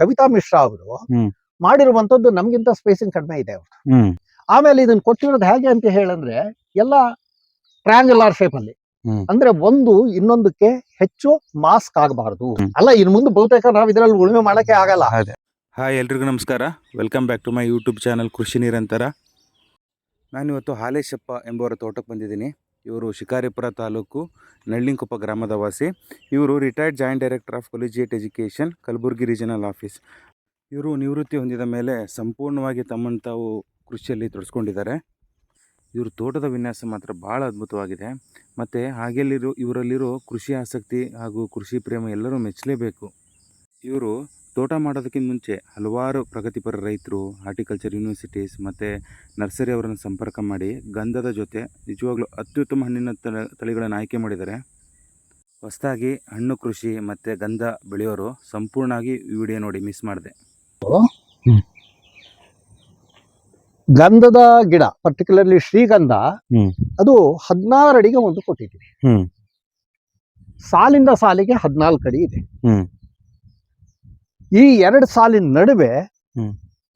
ಕವಿತಾ ಮಿಶ್ರಾ ಅವರು. ಮಾಡಿರುವಂತದ್ದು ನಮ್ಗಿಂತ ಸ್ಪೇಸಿಂಗ್ ಕಡಿಮೆ ಇದೆ ಅವ್ರು ಆಮೇಲೆ ಇದನ್ನ ಕೊಟ್ಟಿರೋದು ಹೇಗೆ ಅಂತ ಹೇಳಂದ್ರೆ ಎಲ್ಲ ಟ್ರ್ಯಾಂಗುಲಾರ್ ಶೇಪ್ ಅಲ್ಲಿ. ಅಂದ್ರೆ ಒಂದು ಇನ್ನೊಂದಕ್ಕೆ ಹೆಚ್ಚು ಮಾಸ್ಕ್ ಆಗಬಾರದು. ಅಲ್ಲ ಇನ್ ಮುಂದೆ ಬಹುತೇಕ ನಾವು ಇದರಲ್ಲಿ ಉಳುಮೆ ಮಾಡಕ್ಕೆ ಆಗಲ್ಲ. ಹಾಯ್ ಎಲ್ರಿಗೂ ನಮಸ್ಕಾರ. Welcome back to my YouTube channel Krishi Nirantara. ನಾನಿವತ್ತು ಹಾಲೇಶಪ್ಪ ಎಂಬುವರ ತೋಟಕ್ಕೆ ಬಂದಿದ್ದೀನಿ. ಇವರು ಶಿಕಾರಿಪುರ ತಾಲೂಕು ನಳ್ಳಿಂಕೊಪ್ಪ ಗ್ರಾಮದ ವಾಸಿ. ಇವರು retired joint director of collegiate education Kalaburagi regional office ಇವರು ನಿವೃತ್ತಿ ಹೊಂದಿದ ಮೇಲೆ ಸಂಪೂರ್ಣವಾಗಿ ತಮ್ಮನ್ನು ತಾವು ಕೃಷಿಯಲ್ಲಿ ತೊಡಸ್ಕೊಂಡಿದ್ದಾರೆ. ಇವ್ರ ತೋಟದ ವಿನ್ಯಾಸ ಮಾತ್ರ ಭಾಳ ಅದ್ಭುತವಾಗಿದೆ. ಮತ್ತು ಹಾಗೆಲ್ಲಿರೋ ಇವರಲ್ಲಿರೋ ಕೃಷಿ ಆಸಕ್ತಿ ಹಾಗೂ ಕೃಷಿ ಪ್ರೇಮ ಎಲ್ಲರೂ ಮೆಚ್ಚಲೇಬೇಕು. ಇವರು ತೋಟ ಮಾಡೋದಕ್ಕಿಂತ ಮುಂಚೆ ಹಲವಾರು ಪ್ರಗತಿಪರ ರೈತರು ಹಾರ್ಟಿಕಲ್ಚರ್ ಯೂನಿವರ್ಸಿಟೀಸ್ ಮತ್ತು ನರ್ಸರಿ ಅವರನ್ನು ಸಂಪರ್ಕ ಮಾಡಿ ಗಂಧದ ಜೊತೆ ನಿಜವಾಗ್ಲೂ ಅತ್ಯುತ್ತಮ ಹಣ್ಣಿನ ತಳ ತಳಿಗಳನ್ನು ಆಯ್ಕೆ ಮಾಡಿದ್ದಾರೆ ಹೊಸದಾಗಿ ಹಣ್ಣು ಕೃಷಿ ಮತ್ತು ಗಂಧ ಬೆಳೆಯೋರು ಸಂಪೂರ್ಣವಾಗಿ ಈ ವಿಡಿಯೋ ನೋಡಿ ಮಿಸ್ ಮಾಡಿದೆ ಗಂಧದ ಗಿಡ ಪರ್ಟಿಕ್ಯುಲರ್ಲಿ ಶ್ರೀಗಂಧ. ಅದು ಹದಿನಾರು ಅಡಿಗೆ ಒಂದು ಕೊಟ್ಟಿದ್ದೀವಿ ಹ್ಮ್. ಸಾಲಿಂದ ಸಾಲಿಗೆ ಹದಿನಾಲ್ಕು ಅಡಿ ಇದೆ ಹ್ಮ್. ಈ ಎರಡು ಸಾಲಿನ ನಡುವೆ.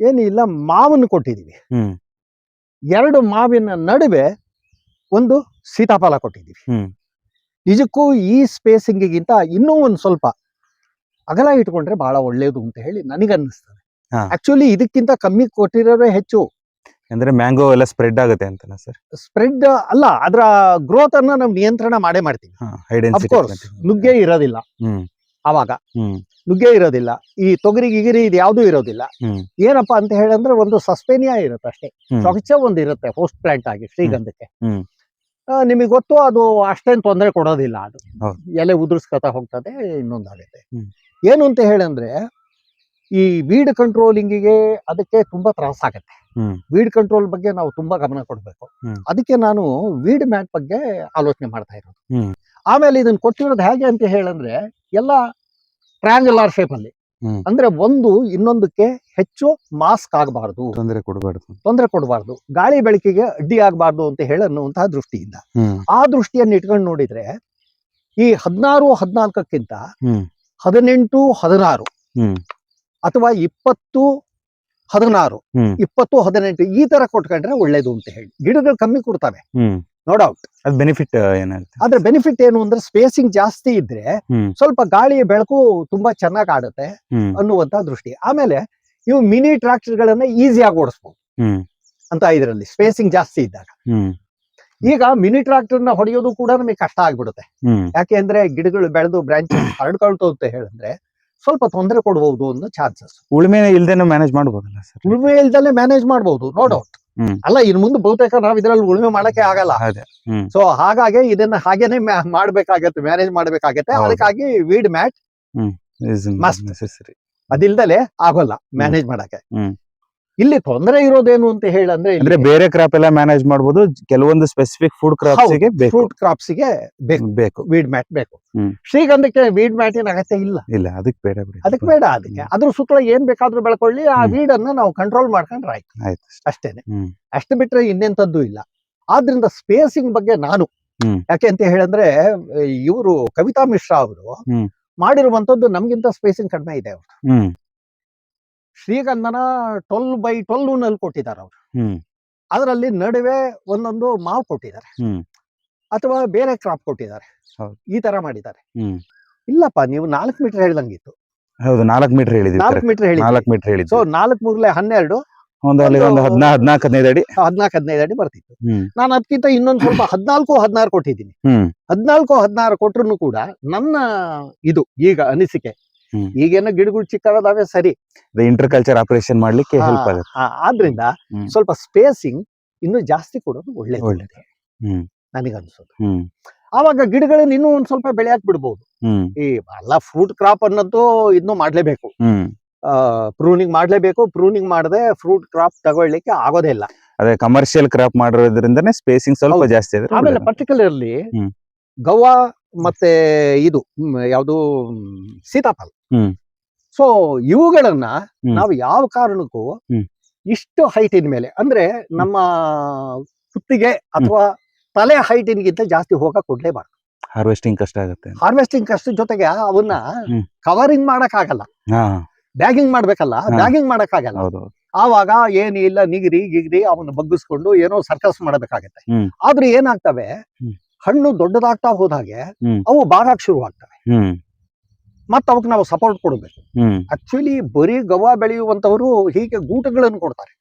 ಏನಿಲ್ಲ ಮಾವನ್ನು ಕೊಟ್ಟಿದ್ದೀವಿ. ಎರಡು ಮಾವಿನ ನಡುವೆ ಒಂದು ಸೀತಾಫಲ ಕೊಟ್ಟಿದ್ದೀವಿ. ನಿಜಕ್ಕೂ ಈ ಸ್ಪೇಸಿಂಗಿಗಿಂತ ಇನ್ನೂ ಒಂದು ಸ್ವಲ್ಪ ಅಗಲ ಇಟ್ಕೊಂಡ್ರೆ ಬಹಳ ಒಳ್ಳೇದು ಅಂತ ಹೇಳಿ ನನಗನ್ನಿಸ್ತದೆ. ಆಕ್ಚುಲಿ ಇದಕ್ಕಿಂತ ಕಮ್ಮಿ ಕೊಟ್ಟಿರೋರೇ ಹೆಚ್ಚು. ಅಂದ್ರೆ ಮ್ಯಾಂಗೋ ಎಲ್ಲ ಸ್ಪ್ರೆಡ್ ಆಗುತ್ತೆ ಅಂತ ಸರ್ ಸ್ಪ್ರೆಡ್ ಅಲ್ಲ ಅದರ ಗ್ರೋತ್ ಅನ್ನ ನಾವು ನಿಯಂತ್ರಣ ಮಾಡೇ ಮಾಡ್ತೀವಿ. ನುಗ್ಗೆ ಇರೋದಿಲ್ಲ. ಅವಾಗ. ನುಗ್ಗೆ ಇರೋದಿಲ್ಲ. ಈ ತೊಗರಿ ಗಿಗಿರಿ ಇದು ಯಾವ್ದು ಇರೋದಿಲ್ಲ. ಏನಪ್ಪಾ ಅಂತ ಹೇಳಂದ್ರೆ ಒಂದು ಸಸ್ಪೇನಿಯಾ ಇರುತ್ತೆ ಅಷ್ಟೇ. ಸ್ವಚ್ಛ ಒಂದು ಇರುತ್ತೆ ಹೋಸ್ಟ್ ಪ್ಲಾಂಟ್ ಆಗಿ ಶ್ರೀಗಂಧಕ್ಕೆ. ನಿಮಗೆ ಗೊತ್ತು ಅದು ಅಷ್ಟೇನ್ ತೊಂದರೆ ಕೊಡೋದಿಲ್ಲ ಅದು. ಎಲೆ ಉದುರ್ಸ್ಕೊತಾ ಹೋಗ್ತದೆ ಇನ್ನೊಂದಾಗುತ್ತೆ. ಏನು ಅಂತ ಹೇಳಂದ್ರೆ ಈ ವೀಡ್ ಕಂಟ್ರೋಲಿಂಗಿಗೆ ಅದಕ್ಕೆ ತುಂಬಾ ತ್ರಾಸ ಆಗುತ್ತೆ. ವೀಡ್ ಕಂಟ್ರೋಲ್ ಬಗ್ಗೆ ನಾವು ತುಂಬಾ ಗಮನ ಕೊಡಬೇಕು. ಅದಕ್ಕೆ ನಾನು ವೀಡ್ ಮ್ಯಾಟ್ ಬಗ್ಗೆ ಆಲೋಚನೆ ಮಾಡ್ತಾ ಇರೋದು. ಆಮೇಲೆ ಇದನ್ನ ಕೊಟ್ಟಿರೋದು ಹೇಗೆ ಅಂತ ಹೇಳಂದ್ರೆ ಎಲ್ಲ ಟ್ರ್ಯಾಂಗುಲಾರ್ ಶೇಪ್ ಅಲ್ಲಿ. ಅಂದ್ರೆ ಒಂದು ಇನ್ನೊಂದಕ್ಕೆ ಹೆಚ್ಚು ಮಾಸ್ಕ್ ಆಗಬಾರ್ದು. ತೊಂದರೆ ಕೊಡಬಾರ್ದು. ತೊಂದರೆ ಕೊಡಬಾರ್ದು. ಗಾಳಿ ಬೆಳಕಿಗೆ ಅಡ್ಡಿ ಆಗಬಾರ್ದು ಅಂತ ಹೇಳಿ ಅನ್ನುವಂತಹ ದೃಷ್ಟಿಯಿಂದ. ಆ ದೃಷ್ಟಿಯನ್ನು ಇಟ್ಕೊಂಡು ನೋಡಿದ್ರೆ ಈ ಹದಿನಾರು ಹದಿನಾಲ್ಕಕ್ಕಿಂತ. ಹದಿನೆಂಟು ಹದಿನಾರು ಅಥವಾ ಇಪ್ಪತ್ತು ಹದಿನಾರು. ಇಪ್ಪತ್ತು ಹದಿನೆಂಟು ಈ ತರ ಕೊಟ್ಕೊಂಡ್ರೆ ಒಳ್ಳೇದು ಅಂತ ಹೇಳಿ. ಗಿಡಗಳು ಕಮ್ಮಿ ಕೊಡ್ತವೆ. ನೋ ಡೌಟ್ ಅದು ಬೆನಿಫಿಟ್ ಏನಾಗುತ್ತೆ? ಅದ್ರ ಬೆನಿಫಿಟ್ ಏನು ಅಂದ್ರೆ ಸ್ಪೇಸಿಂಗ್ ಜಾಸ್ತಿ ಇದ್ರೆ ಸ್ವಲ್ಪ ಗಾಳಿಯ ಬೆಳಕು ತುಂಬಾ ಚೆನ್ನಾಗಿ ಆಡುತ್ತೆ ಅನ್ನುವಂತ ದೃಷ್ಟಿ. ಆಮೇಲೆ ಇವು ಮಿನಿ ಟ್ರಾಕ್ಟರ್ ಗಳನ್ನ ಈಸಿಯಾಗಿ ಓಡಿಸ್ಬೋದು. ಅಂತ ಇದರಲ್ಲಿ ಸ್ಪೇಸಿಂಗ್ ಜಾಸ್ತಿ ಇದ್ದಾಗ. ಈಗ ಮಿನಿ ಟ್ರಾಕ್ಟರ್ನ ಹೊಡೆಯೋದು ಕೂಡ ನಮಗೆ ಕಷ್ಟ ಆಗ್ಬಿಡುತ್ತೆ. ಯಾಕೆ ಅಂದ್ರೆ ಗಿಡಗಳು ಬೆಳೆದು ಬ್ರಾಂಚ್ ಹರಡ್ಕೊಳ್ತು ಅಂತ ಹೇಳಿದ್ರೆ ಸ್ವಲ್ಪ ತೊಂದರೆ ಕೊಡಬಹುದು ಅನ್ನೋ ಚಾನ್ಸಸ್ ಉಳುಮೆ ಇಲ್ದೇನೆ ಮ್ಯಾನೇಜ್ ಮಾಡಬಹುದಲ್ಲ ಸರ್? ಉಳುಮೆ ಇಲ್ದಲೆ ಮ್ಯಾನೇಜ್ ಮಾಡಬಹುದು ನೋ ಡೌಟ್. ಅಲ್ಲ ಇನ್ ಮುಂದೆ ಬಹುತೇಕ ನಾವ್ ಇದ್ರಲ್ಲಿ ಉಳುಮೆ ಮಾಡಕ್ಕೆ ಆಗಲ್ಲ. ಸೊ ಹಾಗಾಗಿ ಇದನ್ನ ಹಾಗೇನೆ ಮಾಡ್ಬೇಕಾಗತ್ತೆ ಮ್ಯಾನೇಜ್ ಮಾಡ್ಬೇಕಾಗತ್ತೆ. ಅದಕ್ಕಾಗಿ ವೀಡ್ ಮ್ಯಾಟ್ ಮಸ್ಟ್ ಅದಿಲ್ದಲೆ ಆಗೋಲ್ಲ ಮ್ಯಾನೇಜ್ ಮಾಡಕ್ಕೆ. ಇಲ್ಲಿ ತೊಂದರೆ ಇರೋದೇನು ಅಂತ ಹೇಳಂದ್ರೆ ಅಂದ್ರೆ ಬೇರೆ ಕ್ರಾಪ್ ಎಲ್ಲ ಮ್ಯಾನೇಜ್ ಮಾಡಬಹುದು ಕೆಲವೊಂದು ಸ್ಪೆಸಿಫಿಕ್ ಫುಡ್ ಕ್ರಾಪ್ಸ್ಗೆ ಬೇಕು. ಫ್ರೂಟ್ ಕ್ರಾಪ್ಸ್ಗೆ ಬೇಕು. ಬೇಕು. ವೀಡ್ ಮ್ಯಾಟ್ ಬೇಕು. ಶ್ರೀಗಂಧಕ್ಕೆ ವೀಡ್ ಮ್ಯಾಟಿನ ಅಗತ್ಯ ಇಲ್ಲ. ಇಲ್ಲ ಅದಕ್ಕೆ ಬೇಡ ಅದಕ್ಕೆ ಬೇಡ ಅದಕ್ಕೆ. ಅದ್ರ ಸುತ್ತಲ ಏನ್ ಬೇಕಾದ್ರೂ ಬೆಳ್ಕೊಳ್ಳಿ ಆ. ವೀಡ್ ಅನ್ನ ನಾವು ಕಂಟ್ರೋಲ್ ಮಾಡ್ಕೊಂಡ್ರೆ ಆಯ್ತು ಆಯ್ತು ಅಷ್ಟೇನೆ. ಅಷ್ಟು ಬಿಟ್ರೆ ಇನ್ನೆಂಥದ್ದು ಇಲ್ಲ. ಆದ್ರಿಂದ ಸ್ಪೇಸಿಂಗ್ ಬಗ್ಗೆ ನಾನು ಯಾಕೆ ಅಂತ ಹೇಳಂದ್ರೆ ಇವರು ಕವಿತಾ ಮಿಶ್ರಾ ಅವರು. ಮಾಡಿರುವಂತದ್ದು ನಮ್ಗಿಂತ ಸ್ಪೇಸಿಂಗ್ ಕಡಿಮೆ ಇದೆ ಅವರು ಶ್ರೀಗಂಧನ ಟ್ವೆಲ್ ಬೈ ಟ್ವೆಲ್ನಲ್ಲಿ ಕೊಟ್ಟಿದ್ದಾರೆ ಅವರು. ಅದರಲ್ಲಿ ನಡುವೆ ಒಂದೊಂದು ಮಾವು ಕೊಟ್ಟಿದ್ದಾರೆ. ಅಥವಾ ಬೇರೆ ಕ್ರಾಪ್ ಕೊಟ್ಟಿದ್ದಾರೆ. ಈ ತರ ಮಾಡಿದ್ದಾರೆ. ಇಲ್ಲಪ್ಪ ನೀವು ನಾಲ್ಕು ಮೀಟರ್ ಹೇಳ್ದಂಗಿತ್ತು. ಹೌದು ನಾಲ್ಕು ಮೀಟರ್ ಹೇಳಿದ್ವಿ ನಾಲ್ಕು ಮೀಟರ್ ಹೇಳಿ ನಾಲ್ಕು ಮೀಟರ್ ಸೊ ಹೇಳಿದ್ವಿ ನಾಲ್ಕು ಮೂರ್ಲೆ ಹನ್ನೆರಡು ಒಂದು ಒಂದು ಒಂದು- ಹದಿನಾ ಹದಿನಾಲ್ಕು ಹದಿನೈದು ಅಡಿ. ಹದಿನಾಲ್ಕು ಹದಿನೈದು ಅಡಿ ಬರ್ತಿತ್ತು. ನಾನು ಅದಕ್ಕಿಂತ ಇನ್ನೊಂದು ಸ್ವಲ್ಪ ಹದಿನಾಲ್ಕು ಹದಿನಾರು ಕೊಟ್ಟಿದ್ದೀನಿ. ಹದಿನಾಲ್ಕು ಹದಿನಾರು ಕೊಟ್ರು ಕೂಡ ನನ್ನ ಇದು ಈಗ ಅನಿಸಿಕೆ. ಈಗೇನೋ ಗಿಡಗಳು ಚಿಕ್ಕದಾವೆ ಸರಿ. ಇಂಟರ್ ಕಲ್ಚರ್ ಆಪರೇಷನ್ ಮಾಡ್ಲಿಕ್ಕೆ ಹೆಲ್ಪ್ ಆಗುತ್ತೆ. ಆದ್ರಿಂದ ಸ್ವಲ್ಪ ಸ್ಪೇಸಿಂಗ್ ಇನ್ನು ಜಾಸ್ತಿ ಕೊಡೋದು ಒಳ್ಳೇದು ಒಳ್ಳೇದು. ನನಗನ್ಸೋದು ಆವಾಗ ಗಿಡಗಳನ್ನ ಇನ್ನೂ ಒಂದ್ ಸ್ವಲ್ಪ ಬೆಳೆಯಾಕ್ ಬಿಡ್ಬೋದು ಈ ಎಲ್ಲ ಫ್ರೂಟ್ ಕ್ರಾಪ್ ಅನ್ನೋದು ಇನ್ನೂ ಮಾಡ್ಲೇಬೇಕು. ಪ್ರೂನಿಂಗ್ ಮಾಡ್ಲೇಬೇಕು. ಪ್ರೂನಿಂಗ್ ಮಾಡದೆ ಫ್ರೂಟ್ ಕ್ರಾಪ್ ತಗೊಳ್ಳಿಕ್ಕೆ ಆಗೋದೇ ಇಲ್ಲ. ಅದೇ ಕಮರ್ಷಿಯಲ್ ಕ್ರಾಪ್ ಮಾಡಿರೋದ್ರಿಂದನೇ ಸ್ಪೇಸಿಂಗ್ ಸ್ವಲ್ಪ ಜಾಸ್ತಿ ಆಮೇಲೆ. ಪರ್ಟಿಕ್ಯುಲರ್ಲಿ. ಗವ್ವ ಮತ್ತೆ ಇದು ಯಾವುದು ಸೀತಾಫಲ. ಸೊ ಇವುಗಳನ್ನ. ನಾವು ಯಾವ ಕಾರಣಕ್ಕೂ. ಇಷ್ಟು ಹೈಟಿನ ಮೇಲೆ ಅಂದ್ರೆ ನಮ್ಮ ಕುತ್ತಿಗೆ ಅಥವಾ ತಲೆ ಹೈಟಿನ್ಗಿಂತ ಜಾಸ್ತಿ ಹೋಗ ಕೊಡ್ಲೇಬಾರ್ದು ಹಾರ್ವೆಸ್ಟಿಂಗ್ ಕಷ್ಟ ಆಗುತ್ತೆ ಹಾರ್ವೆಸ್ಟಿಂಗ್ ಕಷ್ಟ ಜೊತೆಗೆ ಅವನ್ನ. ಕವರಿಂಗ್ ಮಾಡಕ್ ಆಗಲ್ಲ ಬ್ಯಾಗಿಂಗ್ ಮಾಡ್ಬೇಕಲ್ಲ. ಬ್ಯಾಗಿಂಗ್ ಮಾಡಕ್ಕಾಗಲ್ಲ ಹೌದು ಆವಾಗ ಏನಿಲ್ಲ ನಿಗಿರಿ ಗಿಗ್ರಿ ಅವನ್ನ ಬಗ್ಗಿಸ್ಕೊಂಡು ಏನೋ ಸರ್ಕಸ್ ಮಾಡಬೇಕಾಗತ್ತೆ. ಆದ್ರೆ ಏನಾಗ್ತವೆ. ಹಣ್ಣು ದೊಡ್ಡದಾಗ್ತಾ ಹೋದಾಗೆ ಅವು ಬಾರಾಕ್ ಶುರು ಆಗ್ತವೆ ಮತ್ತ ಅವಕ್ಕೆ ನಾವು ಸಪೋರ್ಟ್ ಕೊಡಬೇಕು. ಆಕ್ಚುಲಿ ಬರೀ ಗವ ಬೆಳೆಯುವಂತವರು ಹೀಗೆ ಗೂಟಗಳನ್ನು ಕೊಡ್ತಾರೆ.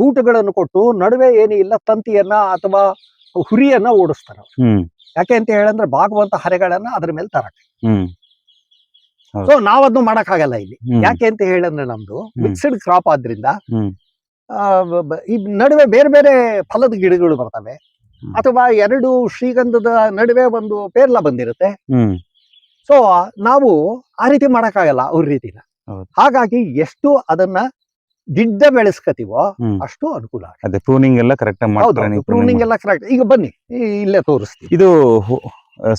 ಗೂಟಗಳನ್ನು ಕೊಟ್ಟು ನಡುವೆ ಏನು ಇಲ್ಲ ತಂತಿಯನ್ನ ಅಥವಾ ಹುರಿಯನ್ನ ಓಡಿಸ್ತಾರೆ ಯಾಕೆ ಅಂತ ಹೇಳಂದ್ರೆ ಬಾಗುವಂತ ಹರೆಗಳನ್ನ ಅದ್ರ ಮೇಲೆ ತರಕ್ಕೆ. ಹೌದು. ಸೊ ನಾವದನ್ನು ಮಾಡಕ್ಕಾಗಲ್ಲ ಇಲ್ಲಿ. ಯಾಕೆ ಅಂತ ಹೇಳಂದ್ರೆ ನಮ್ದು ಮಿಕ್ಸ್ಡ್ ಕ್ರಾಪ್ ಆದ್ರಿಂದ ಈ ನಡುವೆ ಬೇರೆ ಬೇರೆ ಫಲದ ಗಿಡಗಳು ಬರ್ತವೆ. ಅಥವಾ ಎರಡು ಶ್ರೀಗಂಧದ ನಡುವೆ ಒಂದು ಪೇರ್ಲ ಬಂದಿರುತ್ತೆ. ಸೊ ನಾವು ಆ ರೀತಿ ಮಾಡಕ್ಕಾಗಲ್ಲ ಅವ್ರ ರೀತಿನ. ಹಾಗಾಗಿ ಎಷ್ಟು ಅದನ್ನ ಗಿಡ್ಡ ಬೆಳೆಸ್ಕತಿವೋ ಅಷ್ಟು ಅನುಕೂಲ. ಅದೇ ಪ್ರೂನಿಂಗ್ ಎಲ್ಲ ಕರೆಕ್ಟ್ ಪ್ರೂನಿಂಗ್ ಎಲ್ಲ ಕರೆಕ್ಟ್ ಈಗ ಬನ್ನಿ ಇಲ್ಲೇ ತೋರಿಸ್ತೀವಿ ಇದು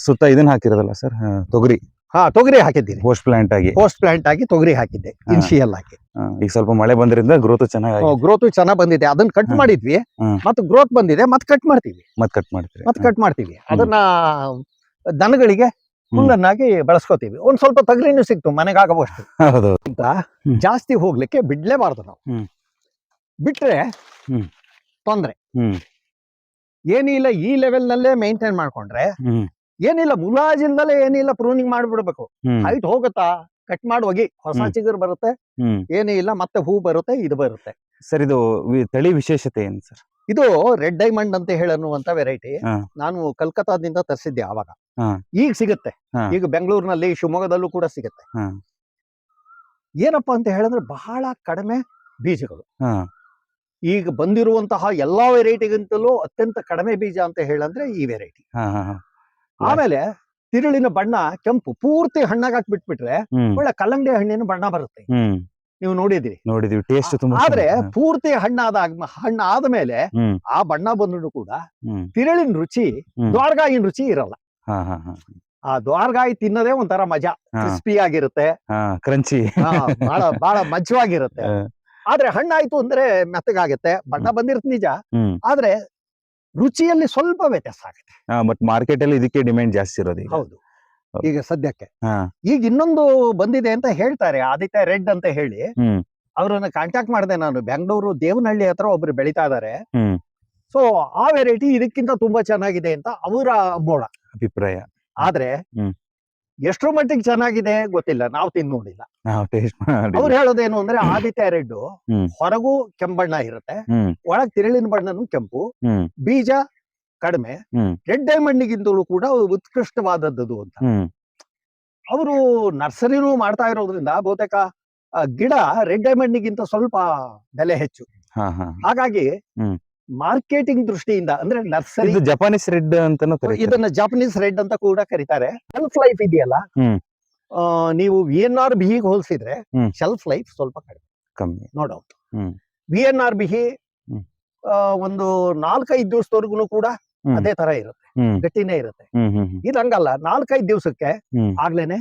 ಸುತ್ತ ಇದನ್ನ ಹಾಕಿರೋದಲ್ಲ ಸರ್? ತೊಗರಿ. ಹಾ ತೊಗರಿ ಹಾಕಿದ್ದೀನಿ. ಪೋಸ್ಟ್ ಪ್ಲಾಂಟ್ ಆಗಿ. ಪೋಸ್ಟ್ ಪ್ಲಾಂಟ್ ಆಗಿ ತೊಗರಿ ಹಾಕಿದ್ದೆ. ಇನ್ಶಿಯಲ್ ಹಾಕಿ ಈಗ ಸ್ವಲ್ಪ ಮಳೆ ಬಂದ್ರಿಂದ ಗ್ರೋತ್ ಚೆನ್ನಾಗಿ ಗ್ರೋತ್ ಚೆನ್ನಾಗ್ ಬಂದಿದೆ. ಅದನ್ನ ಕಟ್ ಮಾಡಿದ್ವಿ. ಮತ್ ಮತ್ತೆ ಗ್ರೋತ್ ಬಂದಿದೆ ಮತ್ತೆ ಕಟ್ ಮಾಡ್ತೀವಿ. ಮತ್ ಕಟ್ ಮಾಡ್ತೀವಿ ಮತ್ತೆ ಕಟ್ ಮಾಡ್ತೀವಿ. ಅದನ್ನ ದನಗಳಿಗೆ ಹುಲ್ಲನ್ನಾಗಿ ಬಳಸ್ಕೋತೀವಿ. ಒಂದ್ ಸ್ವಲ್ಪ ತಗರಿನೂ ಸಿಕ್ತು ಮನೆಗ್ ಆಗಬಹುದು ಅಂತ. ಜಾಸ್ತಿ ಹೋಗ್ಲಿಕ್ಕೆ ಬಿಡ್ಲೇಬಾರ್ದು ನಾವು. ಬಿಟ್ರೆ. ತೊಂದ್ರೆ. ಏನಿಲ್ಲ ಈ ಲೆವೆಲ್ ನಲ್ಲೇ ಮೇಂಟೈನ್ ಮಾಡ್ಕೊಂಡ್ರೆ ಏನಿಲ್ಲ ಮುಲಾಜಿಲ್ದಲೇ ಏನಿಲ್ಲ ಪ್ರೂನಿಂಗ್ ಮಾಡ್ಬಿಡ್ಬೇಕು. ಹೈಟ್ ಹೋಗುತ್ತಾ? ಕಟ್ ಮಾಡಿ ಹೋಗಿ. ಹೊಸ ಚಿಗರ್ ಬರುತ್ತೆ. ಏನೇ ಇಲ್ಲ ಮತ್ತೆ ಹೂ ಬರುತ್ತೆ ಇದು ಬರುತ್ತೆ. ಸರ್ ಇದು ತಳಿ ವಿಶೇಷತೆ ಏನು ಸರ್? ಇದು ರೆಡ್ ಡೈಮಂಡ್ ಅಂತ ಹೇಳನ್ನುವಂತ ವೆರೈಟಿ ನಾನು ಕಲ್ಕತ್ತಾದಿಂದ ತರಿಸಿದ್ದೆ ಆವಾಗ. ಈಗ ಸಿಗುತ್ತೆ. ಈಗ ಬೆಂಗಳೂರಿನಲ್ಲಿ ಶಿವಮೊಗ್ಗದಲ್ಲೂ ಕೂಡ ಸಿಗುತ್ತೆ. ಏನಪ್ಪಾ ಅಂತ ಹೇಳಿದ್ರೆ ಬಹಳ ಕಡಿಮೆ ಬೀಜಗಳು. ಈಗ ಬಂದಿರುವಂತಹ ಎಲ್ಲಾ ವೆರೈಟಿಗಿಂತಲೂ ಅತ್ಯಂತ ಕಡಿಮೆ ಬೀಜ ಅಂತ ಹೇಳಂದ್ರೆ ಈ ವೆರೈಟಿ ಆಮೇಲೆ ತಿರುಳಿನ ಬಣ್ಣ ಕೆಂಪು ಪೂರ್ತಿ ಹಣ್ಣಾಗಿ ಹಾಕ್ಬಿಟ್ಬಿಟ್ರೆ ಒಳ್ಳೆ ಕಲ್ಲಂಗಡಿ ಹಣ್ಣಿನ ಬಣ್ಣ ಬರುತ್ತೆ. ನೀವು ನೋಡಿದಿರಿ ನೋಡಿದೀವಿ ಟೇಸ್ಟ್ ತುಂಬಾ ಆದ್ರೆ. ಪೂರ್ತಿ ಹಣ್ಣಾದ ಹಣ್ಣು ಆದ್ಮೇಲೆ ಹ್ಮ್. ಆ ಬಣ್ಣ ಬಂದ್ರು ಕೂಡ ತಿರುಳಿನ ರುಚಿ. ದ್ವಾರಗಾಯಿನ ರುಚಿ ಇರಲ್ಲ. ಆ ದ್ವಾರಗಾಯಿ ತಿನ್ನದೇ ಒಂಥರ ಮಜಾ. ಕ್ರಿಸ್ಪಿ ಆಗಿರುತ್ತೆ. ಕ್ರಂಚಿ ಬಹಳ ಬಹಳ ಮಜವಾಗಿರುತ್ತೆ. ಆದ್ರೆ ಹಣ್ಣಾಯ್ತು ಅಂದ್ರೆ ಮೆತ್ತಗಾಗತ್ತೆ. ಬಣ್ಣ ಬಂದಿರುತ್ತೆ ನಿಜ. ಆದ್ರೆ ರುಚಿಯಲ್ಲಿ ಸ್ವಲ್ಪ ವ್ಯತ್ಯಾಸ ಆಗುತ್ತೆ. ಬಟ್ ಮಾರ್ಕೆಟ್ ಅಲ್ಲಿ ಇದಕ್ಕೆ ಡಿಮ್ಯಾಂಡ್ ಜಾಸ್ತಿ ಇರೋದು ಈಗ. ಹೌದು. ಈಗ ಸದ್ಯಕ್ಕೆ. ಈಗ ಇನ್ನೊಂದು ಬಂದಿದೆ ಅಂತ ಹೇಳ್ತಾರೆ ಆದಿತ್ಯ ರೆಡ್ ಅಂತ ಹೇಳಿ. ಅವ್ರನ್ನ ಕಾಂಟ್ಯಾಕ್ಟ್ ಮಾಡಿದೆ ನಾನು ಬೆಂಗಳೂರು ದೇವನಹಳ್ಳಿ ಹತ್ರ ಒಬ್ರು ಬೆಳಿತಾ ಇದಾರೆ. ಸೊ ಆ ವೆರೈಟಿ ಇದಕ್ಕಿಂತ ತುಂಬಾ ಚೆನ್ನಾಗಿದೆ ಅಂತ ಅವರ ಮೋಡ. ಅಭಿಪ್ರಾಯ. ಆದ್ರೆ. ಎಷ್ಟರ ಮಟ್ಟಿಗೆ ಚೆನ್ನಾಗಿದೆ ಗೊತ್ತಿಲ್ಲ. ನಾವು ತಿಂದು ನೋಡಿಲ್ಲ. ನಾವು ಟೇಸ್ಟ್ ಮಾಡಿ ಅವ್ರು ಹೇಳೋದೇನು ಅಂದ್ರೆ ಆದಿತ್ಯ ರೆಡ್ ಹ್ಮ್. ಹೊರಗೂ ಕೆಂಬಣ್ಣ ಇರುತ್ತೆ. ಹ್ಮ್. ಒಳಗ್ ತಿರುಳಿನ ಬಣ್ಣನು ಕೆಂಪು. ಹ್ಮ್. ಬೀಜ ಕಡಿಮೆ. ಹ್ಮ್. ರೆಡ್ ಡೈಮಂಡ್ಗಿಂತಲೂ ಕೂಡ ಉತ್ಕೃಷ್ಟವಾದದ್ದು ಅಂತ. ಹ್ಮ್. ಅವರು ನರ್ಸರಿನೂ ಮಾಡ್ತಾ ಇರೋದ್ರಿಂದ ಬಹುತೇಕ ಆ, ಗಿಡ ರೆಡ್ ಡೈಮಂಡ್ಗಿಂತ ಸ್ವಲ್ಪ ಬೆಲೆ ಹೆಚ್ಚು. ಹಾ ಹಾ. ಹಾಗಾಗಿ ಹ್ಮ್. ಮಾರ್ಕೆಟಿಂಗ್ ದೃಷ್ಟಿಯಿಂದ ಅಂದ್ರೆ ನರ್ಸರಿ ಜಪಾನೀಸ್ ರೆಡ್ ಅಂತ ಇದನ್ನ ಜಪಾನೀಸ್ ರೆಡ್ ಅಂತ ಕೂಡ ಕರೀತಾರೆ. ಶೆಲ್ಫ್ ಲೈಫ್ ಇದೆಯಲ್ಲ? ನೀವು ವಿ ಎನ್ ಆರ್ ಬಿಹಿ ಹೋಲಿಸಿದ್ರೆ ಶೆಲ್ಫ್ ಲೈಫ್ ಸ್ವಲ್ಪ ಕಡಿಮೆ. ಕಮ್ಮಿ. No doubt. V N R Bihi ಒಂದು ನಾಲ್ಕೈದು ದಿವಸದವರೆಗೂ ಕೂಡ ಅದೇ ತರ ಇರುತ್ತೆ. ಗಟ್ಟಿನೇ ಇರುತ್ತೆ. ಇದು ಹಂಗಲ್ಲ. ನಾಲ್ಕೈದು ದಿವಸಕ್ಕೆ ಆಗ್ಲೇನೆ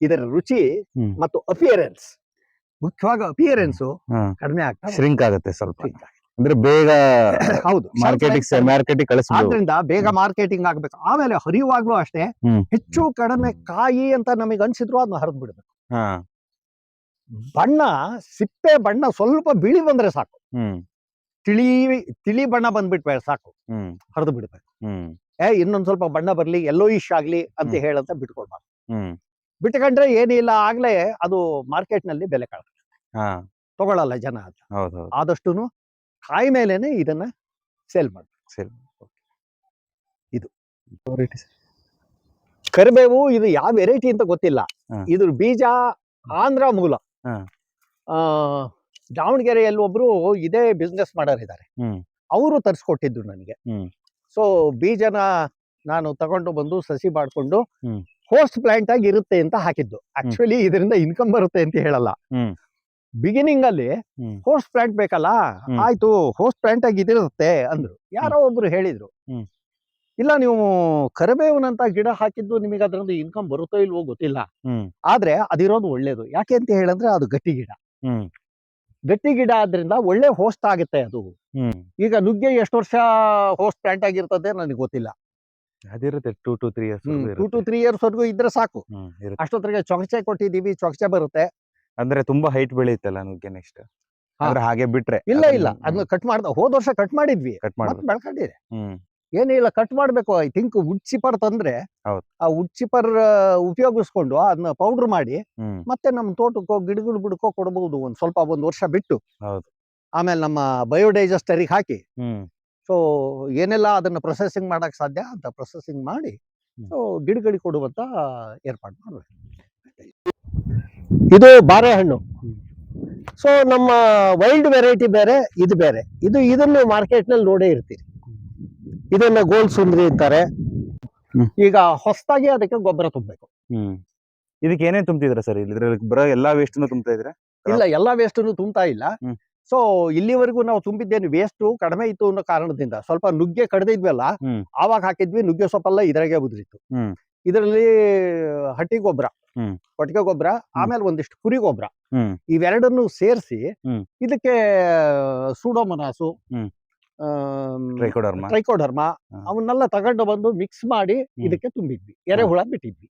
ಇದರ ರುಚಿ ಮತ್ತು ಅಪಿಯರೆನ್ಸ್ ಮುಖ್ಯವಾಗಿ ಅಪಿಯರೆನ್ಸ್ ಕಡಿಮೆ ಆಗ್ತಾ ಶ್ರಿಂಕ್ ಆಗುತ್ತೆ ಸ್ವಲ್ಪ. ಅಂದ್ರೆ ಬೇಗ ಹೌದು. ಮಾರ್ಕೆಟಿಂಗ್ ಮಾರ್ಕೆಟಿಂಗ್ ಆದ್ರಿಂದ ಬೇಗ ಮಾರ್ಕೆಟಿಂಗ್ ಆಗ್ಬೇಕು. ಆಮೇಲೆ ಹರಿಯುವಾಗ್ಲೂ ಅಷ್ಟೇ ಹೆಚ್ಚು ಕಡಿಮೆ ಕಾಯಿ ಅಂತ ನಮಗೆ ಅನ್ಸಿದ್ರು ಅದನ್ನ ಹರಿದು ಬಿಡ್ಬೇಕು. ಬಣ್ಣ ಸಿಪ್ಪೆ ಬಣ್ಣ ಸ್ವಲ್ಪ ಬಿಳಿ ಬಂದ್ರೆ ಸಾಕು. ತಿಳಿ ತಿಳಿ ಬಣ್ಣ ಬಂದ್ಬಿಟ್ಬೇಡ ಸಾಕು. ಹರಿದು ಬಿಡ್ಬೇಕು. ಏ ಇನ್ನೊಂದ್ ಸ್ವಲ್ಪ ಬಣ್ಣ ಬರ್ಲಿ ಎಲ್ಲೋ ಇಶ್ ಆಗ್ಲಿ ಅಂತ. ಹೇಳಂತ ಬಿಟ್ಕೊಳ್ಬಾರ್ದು ಬಿಟ್ಕೊಂಡ್ರೆ ಏನಿಲ್ಲ ಆಗ್ಲೇ ಅದು ಮಾರ್ಕೆಟ್ನಲ್ಲಿ ಬೆಲೆ ಕಳ ಹಾ. ತಗೊಳಲ್ಲ ಜನ ಅದು ಹೌದು ಹೌದು ಆದಷ್ಟುನು ಕಾಯಿ ಮೇಲೆನೆ ಇದನ್ನ ಸೇಲ್ ಮಾಡ್ಬೇಕು. ಸರಿ ಇದು. ಕರಿಬೇವು ಇದು ಯಾವ ವೆರೈಟಿ ಅಂತ ಗೊತ್ತಿಲ್ಲ. ಇದ್ರ ಬೀಜ ಆಂಧ್ರ ಮೂಲ. ದಾವಣಗೆರೆಯಲ್ಲಿ ಒಬ್ರು ಇದೇ ಬಿಸ್ನೆಸ್ ಮಾಡೋರಿದ್ದಾರೆ ಇದ್ದಾರೆ ಅವರು ತರಿಸ್ಕೊಟ್ಟಿದ್ದು ನನಗೆ. ಸೊ ಬೀಜನ ನಾನು ತಗೊಂಡು ಬಂದು ಸಸಿ ಮಾಡ್ಕೊಂಡು ಹೋಸ್ಟ್ ಪ್ಲಾಂಟ್ ಆಗಿ ಇರುತ್ತೆ ಅಂತ ಹಾಕಿದ್ದು. ಆಕ್ಚುಲಿ ಇದರಿಂದ ಇನ್ಕಮ್ ಬರುತ್ತೆ ಅಂತ ಹೇಳಲ್ಲ. ಬಿಗಿನಿಂಗ್ ಅಲ್ಲಿ ಹೋಸ್ ಹೋಸ್ಟ್ ಪ್ಲಾಂಟ್ ಬೇಕಲ್ಲ? ಆಯ್ತು ಹೋಸ್ಟ್ ಪ್ಲಾಂಟ್ ಆಗಿ ಇದಿರುತ್ತೆ ಅಂದ್ರು. ಯಾರೋ ಒಬ್ರು ಹೇಳಿದ್ರು. ಇಲ್ಲ ನೀವು ಕರಿಬೇವನಂತ ಗಿಡ ಹಾಕಿದ್ದು ನಿಮಗೆ ಅದರಿಂದ ಇನ್ಕಮ್ ಬರುತ್ತೋ ಇಲ್ವೋ ಗೊತ್ತಿಲ್ಲ. ಆದ್ರೆ ಅದಿರೋದು ಒಳ್ಳೇದು. ಯಾಕೆ ಅಂತ ಹೇಳಂದ್ರೆ ಅದು ಗಟ್ಟಿ ಗಿಡ. ಗಟ್ಟಿ ಗಿಡ ಆದ್ರಿಂದ ಒಳ್ಳೆ ಹೋಸ್ಟ್ ಆಗುತ್ತೆ ಅದು. ಈಗ ನುಗ್ಗೆ ಎಷ್ಟು ವರ್ಷ ಹೋಸ್ಟ್ ಪ್ಲಾಂಟ್ ಆಗಿರ್ತದೆ ನನಗೆ ಗೊತ್ತಿಲ್ಲ. ಅದಿರುತ್ತೆ two to three years two to three years ವರ್ಗೂ ಇದ್ರೆ ಸಾಕು. ಅಷ್ಟೊತ್ತಿಗೆ ಚೊಕಚೆ ಕೊಟ್ಟಿದೀವಿ ಚೊಕಚೆ ಬರುತ್ತೆ. ಅಂದ್ರೆ ತುಂಬಾ ಹೈಟ್ ಬೆಳೆಯುತ್ತಲ್ಲ ನುಗ್ಗೆ ನೆಕ್ಸ್ಟ್ ಅಂದ್ರೆ ಹಾಗೆ ಬಿಟ್ರೆ ಇಲ್ಲ ಇಲ್ಲ. ಅದನ್ನ ಕಟ್ ಮಾಡ್ದ ಹೋದ ವರ್ಷ ಕಟ್ ಮಾಡಿದ್ವಿ. ಕಟ್ ಮಾಡಿ ಬೆಳ್ಕೊಂಡಿದೆ. ಏನಿಲ್ಲ ಕಟ್ ಮಾಡ್ಬೇಕು. ಐ ಥಿಂಕ್ ವುಡ್ ಚಿಪರ್ ತಂದ್ರೆ. ಆ ವುಡ್ ಚಿಪರ್ ಉಪಯೋಗಿಸ್ಕೊಂಡು ಅದನ್ನ ಪೌಡರ್ ಮಾಡಿ ಮತ್ತೆ ನಮ್ಮ ತೋಟಕ್ಕೋ ಗಿಡಗಳು ಬಿಡ್ಕೋ ಕೊಡಬಹುದು ಒಂದ್ ಸ್ವಲ್ಪ ಒಂದ್ ವರ್ಷ ಬಿಟ್ಟು. ಆಮೇಲೆ ನಮ್ಮ ಬಯೋಡೈಜೆಸ್ಟರಿಗೆ ಹಾಕಿ ಸೊ ಏನೆಲ್ಲ ಅದನ್ನ ಪ್ರೊಸೆಸಿಂಗ್ ಮಾಡಕ್ ಸಾಧ್ಯ ಅಂತ ಪ್ರೊಸೆಸಿಂಗ್ ಮಾಡಿ. ಸೊ ಗಿಡಗಳಿಗೆ ಕೊಡುವಂತ ಏರ್ಪಾಡು ಮಾಡ್ಬೇಕು. ಇದು ಬಾರೆಹಣ್ಣು ಸೊ ನಮ್ಮ ವೈಲ್ಡ್ ವೆರೈಟಿ ಬೇರೆ ಇದು ಬೇರೆ. ಇದು ಇದನ್ನು ಮಾರ್ಕೆಟ್ನಲ್ಲಿ ನೋಡೇ ಇರ್ತೀರಿ. ಇದನ್ನ ಗೋಲ್ ಸುಂದ್ರಿ ಅಂತಾರೆ. ಈಗ ಹೊಸದಾಗಿ ಅದಕ್ಕೆ ಗೊಬ್ಬರ ತುಂಬಬೇಕು. ಇದಕ್ಕೆ ಏನೇನ್ ತುಂಬ್ತಿದ್ರ ಸರ್ ಇದ್ರಲ್ಲಿ ಬರೋ ಎಲ್ಲಾ ವೇಸ್ಟ್ ತುಂಬ್ತಾ ಇದ್ರ ಇಲ್ಲ ಎಲ್ಲಾ ವೇಸ್ಟ್ ತುಂಬ್ತಾ ಇಲ್ಲ. ಸೊ ಇಲ್ಲಿವರೆಗೂ ನಾವು ತುಂಬಿದ್ದೇನು ವೇಸ್ಟ್ ಕಡಿಮೆ ಇತ್ತು ಅನ್ನೋ ಕಾರಣದಿಂದ ಸ್ವಲ್ಪ ನುಗ್ಗೆ ಕಡ್ದಿದ್ವಲ್ಲ. ಆವಾಗ ಹಾಕಿದ್ವಿ ನುಗ್ಗೆ ಸೊಪ್ಪೆಲ್ಲ ಇದ್ರಾಗೆ ಉದುರಿತ್ತು. ಇದರಲ್ಲಿ ಹಟ್ಟಿ ಗೊಬ್ಬರ. ಕೊಟ್ಟಿಗೆ ಗೊಬ್ಬರ ಆಮೇಲೆ ಒಂದಿಷ್ಟು ಕುರಿ ಗೊಬ್ಬರ. ಇವೆರಡನ್ನು ಸೇರಿಸಿ. ಇದಕ್ಕೆ ಸೂಡೋಮನಾಸು. ಟ್ರೈಕೋಡರ್ಮ. ಟ್ರೈಕೋಡರ್ಮ. ಅವನ್ನೆಲ್ಲ ತಗೊಂಡು ಬಂದು ಮಿಕ್ಸ್ ಮಾಡಿ ಇದಕ್ಕೆ ತುಂಬಿದ್ವಿ. ಎರೆಹುಳ ಬಿಟ್ಟಿದ್ವಿ.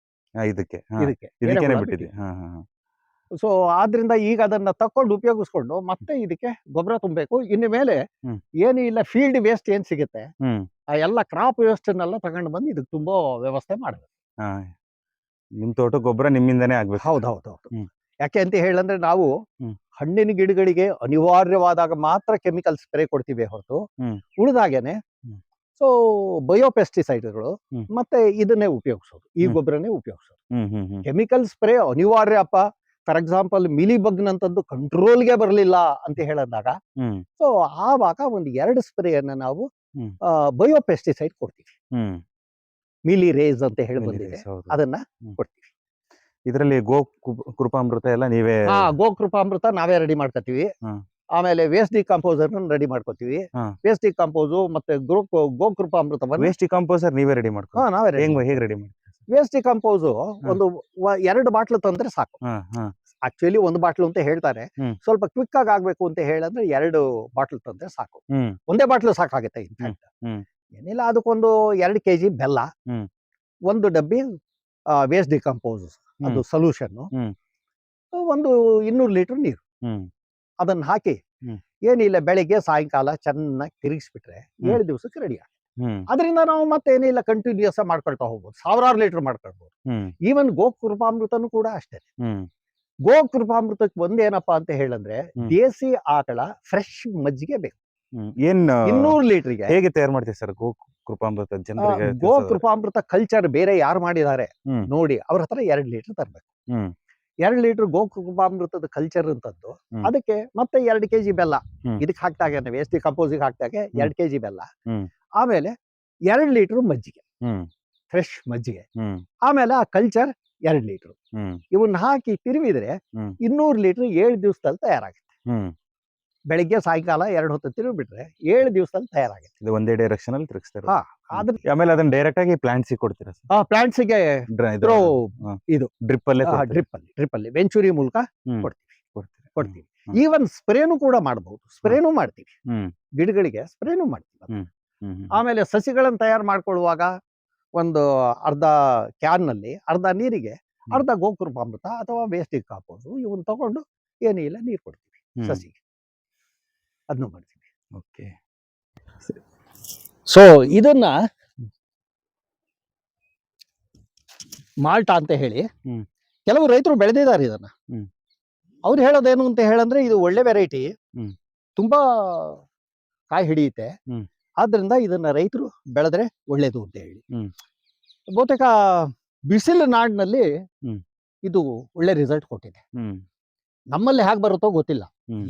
ಇದಕ್ಕೆ. ಇದಕ್ಕೆ. ಬಿಟ್ಟಿದ್ವಿ. ಸೊ ಆದ್ರಿಂದ ಈಗ ಅದನ್ನ ತಕೊಂಡು ಉಪಯೋಗಿಸ್ಕೊಂಡು ಮತ್ತೆ ಇದಕ್ಕೆ ಗೊಬ್ಬರ ತುಂಬಬೇಕು. ಇನ್ನು ಮೇಲೆ ಏನು ಇಲ್ಲ ಫೀಲ್ಡ್ ವೇಸ್ಟ್ ಏನ್ ಸಿಗುತ್ತೆ ಆ ಎಲ್ಲ ಕ್ರಾಪ್ ವೇಸ್ಟ್ ತಗೊಂಡು ಬಂದು ಇದಕ್ಕೆ ತುಂಬಾ ವ್ಯವಸ್ಥೆ ಮಾಡಬೇಕು ನಿಮ್ ತೋಟ ಗೊಬ್ಬರ ನಿಮ್ಮಿಂದನೇ ಆಗ್ಬೇಕು. ಹೌದು ಹೌದು ಹೌದು. ಯಾಕೆ ಅಂತ ಹೇಳಂದ್ರೆ ನಾವು ಹಣ್ಣಿನ ಗಿಡಗಳಿಗೆ ಅನಿವಾರ್ಯವಾದಾಗ ಮಾತ್ರ ಕೆಮಿಕಲ್ ಸ್ಪ್ರೇ ಕೊಡ್ತೀವಿ ಹೊರತು. ಉಳಿದಾಗೇನೆ. ಸೊ ಬಯೋಪೆಸ್ಟಿಸೈಡ್ಗಳು ಹ್ಮ್. ಮತ್ತೆ ಇದನ್ನೇ ಉಪಯೋಗಿಸೋದು ಈ. ಗೊಬ್ಬರನೇ ಉಪಯೋಗಿಸೋದು. ಕೆಮಿಕಲ್ ಸ್ಪ್ರೇ ಅನಿವಾರ್ಯ ಅಪ್ಪ. ಫಾರ್ ಎಕ್ಸಾಂಪಲ್ ಮಿಲಿ ಬಗ್ನಂತದ್ದು ಕಂಟ್ರೋಲ್ಗೆ ಬರಲಿಲ್ಲ ಅಂತ ಹೇಳಿದಾಗ ಸೊ ಆವಾಗ ಒಂದು ಎರಡು ಸ್ಪ್ರೇಯನ್ನ ನಾವು ಬಯೋ ಬಯೋಪೆಸ್ಟಿಸೈಡ್ ಕೊಡ್ತೀವಿ. ಮಿಲಿ ರೇಸ್ ಅಂತ ಹೇಳಿ ಬಂದಿದೆ. ಅದನ್ನ ಕೊಡ್ತೀವಿ. ಇದರಲ್ಲಿ ಗೋ ಕೃಪಾಮೃತ ಎಲ್ಲ ನೀವೇ ಹಾ ಗೋ ಕೃಪಾಮೃತ ನಾವೇ ರೆಡಿ ಮಾಡ್ಕೊತೀವಿ. ಆಮೇಲೆ ವೇಸ್ಟ್ ಡಿಕಂಪೋಸರ್ ರೆಡಿ ಮಾಡ್ಕೋತೀವಿ. ವೇಸ್ಟ್ ಡಿಕಂಪೋಸು ಮತ್ತೆ ಗೋ ಕೃಪಾಮೃತವನ್ನು ವೇಸ್ಟ್ ಡಿಕಂಪೋಸರ್ ನೀವೇ ರೆಡಿ ಮಾಡ್ಕೊ. ಹಾ ನಾವೇ ಹೆಂಗ್ ಹೇಗ್ ರೆಡಿ ಮಾಡಿ ವೇಸ್ಟ್ ಡಿಕಂಪೋಸು ಒಂದು ಎರಡು ಬಾಟ್ಲು ತಂದ್ರೆ ಸಾಕು. ಆಕ್ಚುಲಿ ಒಂದು ಬಾಟ್ಲು ಅಂತ ಹೇಳ್ತಾರೆ. ಸ್ವಲ್ಪ ಕ್ವಿಕ್ ಆಗಿ ಆಗ್ಬೇಕು ಅಂತ ಹೇಳಂದ್ರೆ ಎರಡು ಬಾಟ್ಲು ತಂದ್ರೆ ಸಾಕು. ಒಂದೇ ಬಾಟ್ಲು ಸಾಕಾಗುತ್ತೆ ಇನ್ಫ್ಯಾಕ್ಟ್. ಏನಿಲ್ಲ ಅದಕ್ಕೊಂದು ಎರಡು ಕೆಜಿ ಬೆಲ್ಲ ಹ್ಮ್. ಒಂದು ಡಬ್ಬಿ ವೇಸ್ಟ್ ಡಿಕಂಪೋಸ್ ಅದು ಸೊಲ್ಯೂಷನ್ ಹ್ಮ್. ಒಂದು ಇನ್ನೂರು ಲೀಟರ್ ನೀರು. ಹ್ಮ್. ಅದನ್ನ ಹಾಕಿ ಹ್ಮ್. ಏನಿಲ್ಲ ಬೆಳಿಗ್ಗೆ ಸಾಯಂಕಾಲ ಚೆನ್ನಾಗಿ ತಿರುಗಿಸ್ಬಿಟ್ರೆ ಹ್ಮ್. ಏಳು ದಿವಸಕ್ಕೆ ರೆಡಿ ಹ್ಮ್. ಅದರಿಂದ ನಾವು ಮತ್ತೆ ಏನಿಲ್ಲ ಕಂಟಿನ್ಯೂಸ್ ಮಾಡ್ಕೊಳ್ತಾ ಹೋಗ್ಬೋದು. ಸಾವಿರಾರು ಲೀಟರ್ ಮಾಡ್ಕೊಳ್ಬಹುದು ಹ್ಮ್. ಈವನ್ ಗೋಕೃಪಾಮೃತನೂ ಕೂಡ ಅಷ್ಟೇ. ಹ್ಮ್. ಗೋಕೃಪಾಮೃತಕ್ಕೆ ಒಂದೇನಪ್ಪಾ ಅಂತ ಹೇಳಂದ್ರೆ ಹ್ಮ್. ದೇಸಿ ಆಕಳ ಫ್ರೆಶ್ ಮಜ್ಜಿಗೆ ಬೇಕು. ಏನ್ ಇನ್ನೂರು ಲೀಟರ್ಗೆ. ಹೇಗೆ ತಯಾರು ಮಾಡ್ತೀವಿ ಸರ್ ಗೋ ಕೃಪಾಮೃತ ಜನರಿಗೆ ಗೋ ಗೋಕೃಪಾಮೃತ ಕಲ್ಚರ್ ಬೇರೆ ಯಾರು ಮಾಡಿದ್ದಾರೆ ನೋಡಿ ಅವ್ರ ಹತ್ರ ಎರಡ್ ಲೀಟರ್ ತರಬೇಕು. ಎರಡ್ ಲೀಟರ್ ಗೋಕೃಪಾಮೃತದ ಕಲ್ಚರ್ ಅಂತದ್ದು. ಅದಕ್ಕೆ ಮತ್ತೆ ಎರಡು ಕೆಜಿ ಬೆಲ್ಲ. ಇದಕ್ ಇದಕ್ಕೆ ಹಾಕ್ದಾಗ ವೇಸ್ಟ್ ಕಂಪೋಸಿಗೆ ಹಾಕ್ದಾಗ ಎರಡ್ ಕೆಜಿ ಬೆಲ್ಲ. ಆಮೇಲೆ ಎರಡ್ ಲೀಟರ್ ಮಜ್ಜಿಗೆ. ಫ್ರೆಶ್ ಮಜ್ಜಿಗೆ. ಆಮೇಲೆ ಆ ಕಲ್ಚರ್ ಎರಡ್ ಲೀಟರ್. ಇವನ್ನ ಹಾಕಿ ತಿರುವಿದ್ರೆ. ಇನ್ನೂರು ಲೀಟರ್ ಏಳು ದಿವಸದಲ್ಲಿ ತಯಾರಾಗುತ್ತೆ. ಬೆಳಿಗ್ಗೆ ಸಾಯಂಕಾಲ ಎರಡು ಹೊತ್ತು ತಿರುಗಿ ಬಿಟ್ರೆ ಏಳು ದಿವಸದಲ್ಲಿ ತಯಾರಾಗುತ್ತೆ. ಇದು ಒಂದೇ ಡೈರೆಕ್ಷನ್ ಅಲ್ಲಿ ತಿರುಗಿಸ್ತಾರೆ. ಹಾ, ಆದ್ರೆ ಆಮೇಲೆ ಅದನ್ನ ಡೈರೆಕ್ಟ್ ಆಗಿ ಪ್ಲಾಂಟ್ಸ್ ಕೊಡ್ತೀರಾ ಆ ಪ್ಲಾಂಟ್ಸ್ಗೆ ಇದು ಡ್ರಿಪ್ ಅಲ್ಲೇ? ಡ್ರಿಪ್ ಅಲ್ಲಿ ಡ್ರಿಪ್ ಅಲ್ಲಿ ವೆಂಚೂರಿ ಮೂಲಕ ಕೊಡ್ತೀವಿ? ಕೊಡ್ತೀವಿ. ಈವನ್ ಸ್ಪ್ರೇನು ಕೂಡ ಮಾಡಬಹುದು ಸ್ಪ್ರೇನು ಮಾಡ್ತೀವಿ. ಗಿಡಗಳಿಗೆ ಸ್ಪ್ರೇನು ಮಾಡ್ತೀವಿ ಆಮೇಲೆ ಸಸಿಗಳನ್ನು ತಯಾರು ಮಾಡ್ಕೊಳ್ಳುವಾಗ ಒಂದು ಅರ್ಧ ಕ್ಯಾನ್ನಲ್ಲಿ ಅರ್ಧ ನೀರಿಗೆ ಅರ್ಧ ಗೋಕೃಪಾಮೃತ ಅಥವಾ ವೇಸ್ಟಿಗೆ ಕಾಪೋದು ಇವನ್ ತಗೊಂಡು ಏನೂ ಇಲ್ಲ ನೀರು ಕೊಡ್ತೀವಿ. ಸಸಿಗೆ. ಅದನ್ನು ಮಾಡ್ತೀವಿ ಓಕೆ ಸೊ ಇದನ್ನ ಮಾಲ್ಟಾ ಅಂತ ಹೇಳಿ. ಕೆಲವು ರೈತರು ಬೆಳೆದಿದ್ದಾರೆ ಇದನ್ನ. ಅವ್ರು ಹೇಳೋದೇನು ಅಂತ ಹೇಳಂದ್ರೆ ಇದು ಒಳ್ಳೆ ವೆರೈಟಿ. ತುಂಬಾ ಕಾಯಿ ಹಿಡಿಯುತ್ತೆ. ಆದ್ರಿಂದ ಇದನ್ನ ರೈತರು ಬೆಳೆದ್ರೆ ಒಳ್ಳೇದು ಅಂತ ಹೇಳಿ. ಬಹುತೇಕ ಬಿಸಿಲು ನಾಡಿನಲ್ಲಿ ಹ್ಮ್. ಇದು ಒಳ್ಳೆ ರಿಸಲ್ಟ್ ಕೊಟ್ಟಿದೆ ಹ್ಮ್ ನಮ್ಮಲ್ಲಿ ಹೇಗೆ ಬರುತ್ತೋ ಗೊತ್ತಿಲ್ಲ.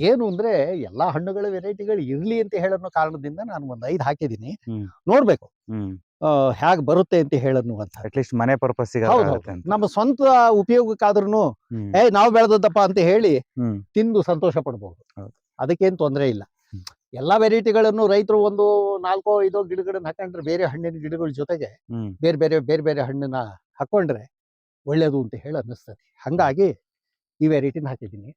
ಏನು ಅಂದ್ರೆ ಎಲ್ಲಾ ಹಣ್ಣುಗಳ ವೆರೈಟಿಗಳು ಇರ್ಲಿ ಅಂತ ಹೇಳೋ ಕಾರಣದಿಂದ ನಾನು ಒಂದ್ ಐದು ಹಾಕಿದೀನಿ ನೋಡ್ಬೇಕು. ಹೇಗ್ ಬರುತ್ತೆ ಅಂತ ಹೇಳನ್ನು ಅಂತ. ಅಟ್ಲೀಸ್ಟ್ ಮನೆ ಪರ್ಪಸ್ ನಮ್ಮ ಸ್ವಂತ ಉಪಯೋಗಕ್ಕಾದ್ರೂ ಏ ನಾವು ಬೆಳೆದದ್ದಪ್ಪ ಅಂತ ಹೇಳಿ ತಿಂದು ಸಂತೋಷ ಪಡಬಹುದು ಅದಕ್ಕೇನ್ ತೊಂದರೆ ಇಲ್ಲ. ಎಲ್ಲಾ ವೆರೈಟಿಗಳನ್ನು ರೈತರು ಒಂದು ನಾಲ್ಕೋ ಐದೋ ಗಿಡಗಳನ್ನ ಹಾಕೊಂಡ್ರೆ ಬೇರೆ ಹಣ್ಣಿನ ಗಿಡಗಳ ಜೊತೆಗೆ ಬೇರೆ ಬೇರೆ ಬೇರೆ ಬೇರೆ ಹಣ್ಣನ್ನ ಹಾಕೊಂಡ್ರೆ ಒಳ್ಳೇದು ಅಂತ ಹೇಳಿ ಅನ್ನಿಸ್ತದೆ. ಹಂಗಾಗಿ ಈ ವೆರೈಟಿನ ಹಾಕಿದ್ದೀನಿ.